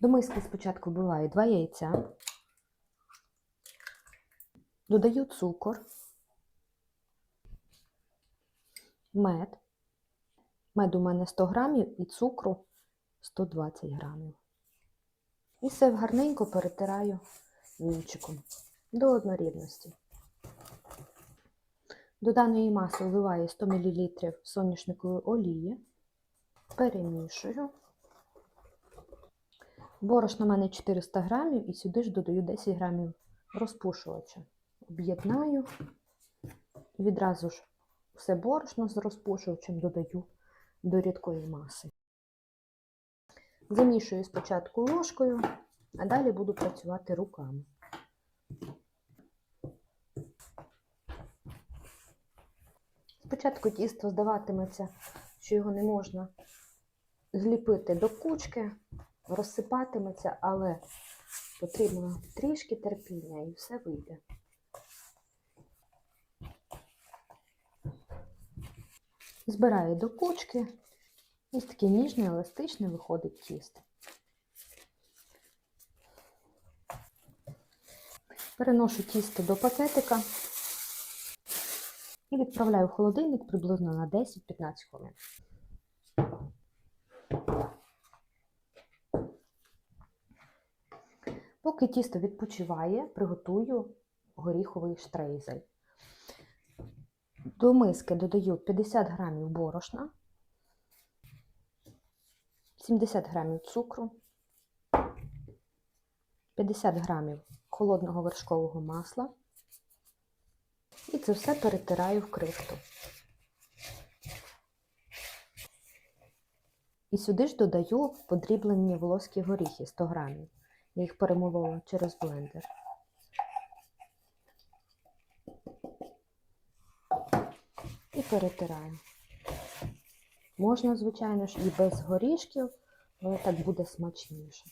До миски спочатку вбиваю 2 яйця, додаю цукор, мед. Мед у мене 100 грамів і цукру 120 грамів. І все гарненько перетираю вінчиком до однорідності. До даної маси вливаю 100 мл соняшникової олії, перемішую. Борошно у мене 400 грамів і сюди ж додаю 10 грамів розпушувача. Об'єднаю і відразу ж все борошно з розпушувачем додаю до рідкої маси. Замішую спочатку ложкою, а далі буду працювати руками. Спочатку тісто здаватиметься, що його не можна зліпити до кучки, розсипатиметься, але потрібно трішки терпіння і все вийде. Збираю до кучки. Ось таке ніжне, еластичне виходить тісто. Переношу тісто до пакетика і відправляю в холодильник приблизно на 10-15 хвилин. Поки тісто відпочиває, приготую горіховий штрейзель. До миски додаю 50 грамів борошна, 70 грамів цукру, 50 грамів холодного вершкового масла. І це все перетираю в крихту. І сюди ж додаю подріблені волоські горіхи 100 грамів. Я їх перемолола через блендер. І перетираю. Можна, звичайно ж, і без горішків, але так буде смачніше.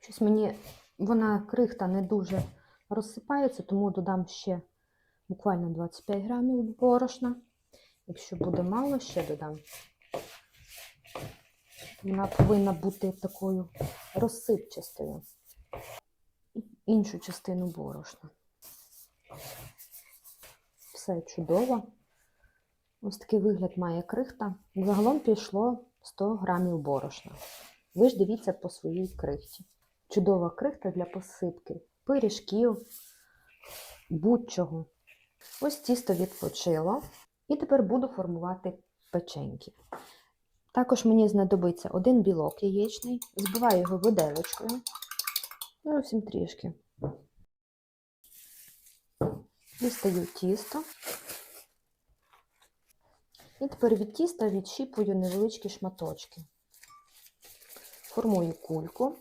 Щось мені вона крихта не дуже розсипається, тому додам ще буквально 25 грамів борошна. Якщо буде мало, ще додам. Вона повинна бути такою розсипчастою. Іншу частину борошна. Все чудово. Ось такий вигляд має крихта. Загалом пішло 100 грамів борошна. Ви ж дивіться по своїй крихті. Чудова крихта для посипки, пиріжків, будь-чого. Ось тісто відпочило. І тепер буду формувати печеньки. Також мені знадобиться один білок яєчний, збиваю його виделочкою. Зовсім трішки. Дістаю тісто. І тепер від тіста відщіпую невеличкі шматочки. Формую кульку.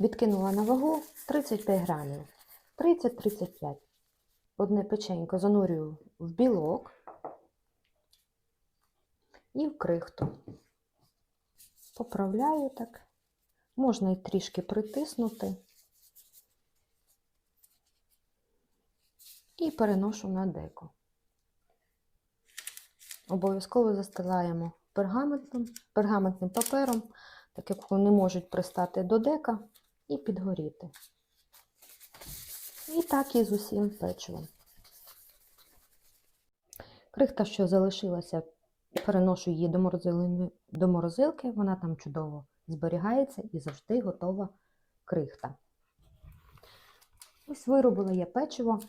Відкинула на вагу 35 грамів. 30-35. Одне печенько занурюю в білок і в крихту. Поправляю так. Можна і трішки притиснути. І переношу на деко. Обов'язково застилаємо пергаментним, пергаментним папером, так як вони можуть пристати до дека і підгоріти. І так і з усім печивом. Крихта, що залишилася, переношу її до морозилки, до морозилки, вона там чудово зберігається і завжди готова крихта. Ось виробила я печиво.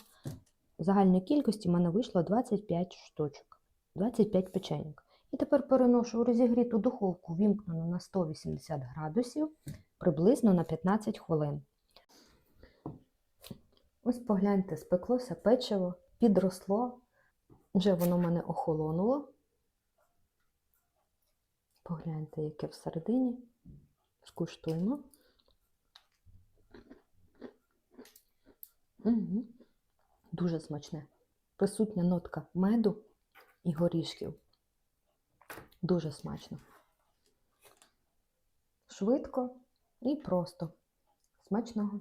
В загальній кількості в мене вийшло 25 штучок, 25 печеньок. І тепер переношу розігріту духовку, вімкнену на 180 градусів, приблизно на 15 хвилин. Ось погляньте, спеклося печиво, підросло, вже воно мене охолонуло. Погляньте, яке всередині. Скуштуємо. Угу. Дуже смачне. Присутня нотка меду і горішків. Дуже смачно. Швидко і просто. Смачного!